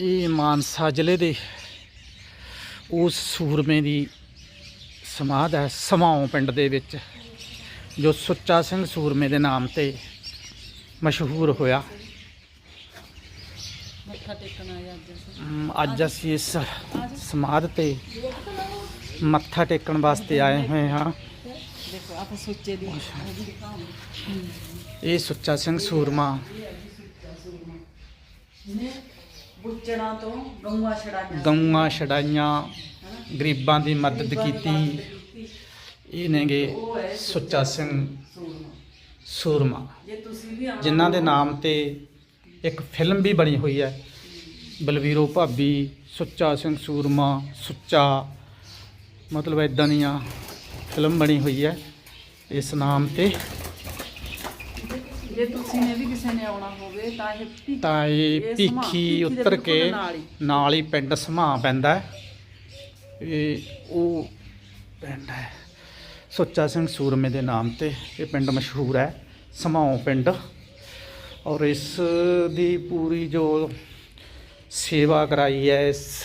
ਇਹ ਮਾਨਸਾ ਜ਼ਿਲ੍ਹੇ ਦੇ ਉਸ ਸੂਰਮੇ ਦੀ ਸਮਾਧ ਹੈ ਸਮਾਉ ਪਿੰਡ ਦੇ ਵਿੱਚ ਜੋ ਸੁੱਚਾ ਸਿੰਘ ਸੂਰਮੇ ਦੇ ਨਾਮ ਤੇ ਮਸ਼ਹੂਰ ਹੋਇਆ। ਅੱਜ ਅਸੀਂ। ਇਸ ਸਮਾਧ ਤੇ ਮੱਥਾ ਟੇਕਣ ਵਾਸਤੇ ਆਏ ਹੋਏ ਹਾਂ। ਦੇਖੋ ਆਪਾਂ ਸੁੱਚੇ ਦੀ ਉਹ ਵੀ ਦਿਖਾਉਂਦੇ ਇਹ ਸੁੱਚਾ ਸਿੰਘ ਸੂਰਮਾ। ਬੁੱਚਣਾ ਤੋਂ ਗਊਆਂ ਛੜਾਈਆਂ ਗਊਆਂ ਗਰੀਬਾਂ ਦੀ ਮਦਦ ਕੀਤੀ। ਇਹ ਨੇਗੇ ਸੁੱਚਾ ਸਿੰਘ ਸੂਰਮਾ। ਜਿਨ੍ਹਾਂ ਦੇ ਨਾਮ ਤੇ ਇੱਕ ਫਿਲਮ ਵੀ ਬਣੀ ਹੋਈ ਹੈ। ਬਲਵੀਰੋ ਭਾਬੀ ਸੁੱਚਾ ਸਿੰਘ ਸੂਰਮਾ ਸੁੱਚਾ। ਮਤਲਬ ਇਦਾਂ ਦੀਆਂ ਫਿਲਮ ਬਣੀ ਹੋਈ ਹੈ ਇਸ ਨਾਮ ਤੇ। ਜੇ ਤੁਸੀਂ ਨੇ ਵੀ ਕਿਸੇ ਨੇ ਆਉਣਾ ਹੋਵੇ ਤਾਂ ਇਹ ਭੀ- ਤਾਂ ਇਹ ਇਹ ਸਮਾ- ਭੀਖੀ ਭੀਖੀ ਦੇ ਉਤਰ ਬਿਲਕੁਲ ਕੇ ਨਾਲ ਹੀ। ਨਾਲ ਹੀ ਪਿੰਡ ਸਮਾ ਪੈਂਦਾ ਹੈ। ਇਹ ਉਹ ਪਿੰਡ ਹੈ। ਸੁੱਚਾ ਸਿੰਘ ਸੂਰਮੇ ਦੇ ਨਾਮ ਤੇ ਇਹ ਪਿੰਡ ਮਸ਼ਹੂਰ ਹੈ ਸਮਾਉ ਪਿੰਡ। ਔਰ ਇਸ ਦੀ ਪੂਰੀ ਜੋ ਸੇਵਾ ਕਰਾਈ ਹੈ ਇਸ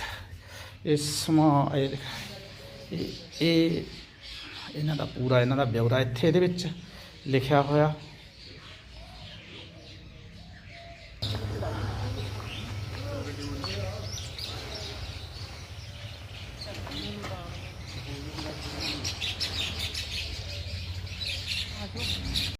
ਇਸ ਸਮਾ ਇਹ ਇਹ- ਇਹ ਇਹਨਾਂ ਦਾ ਪੂਰਾ ਇਹਨਾਂ ਦਾ ਬਿਉਰਾ ਇੱਥੇ ਇਹਦੇ ਵਿੱਚ ਲਿਖਿਆ ਹੋਇਆ।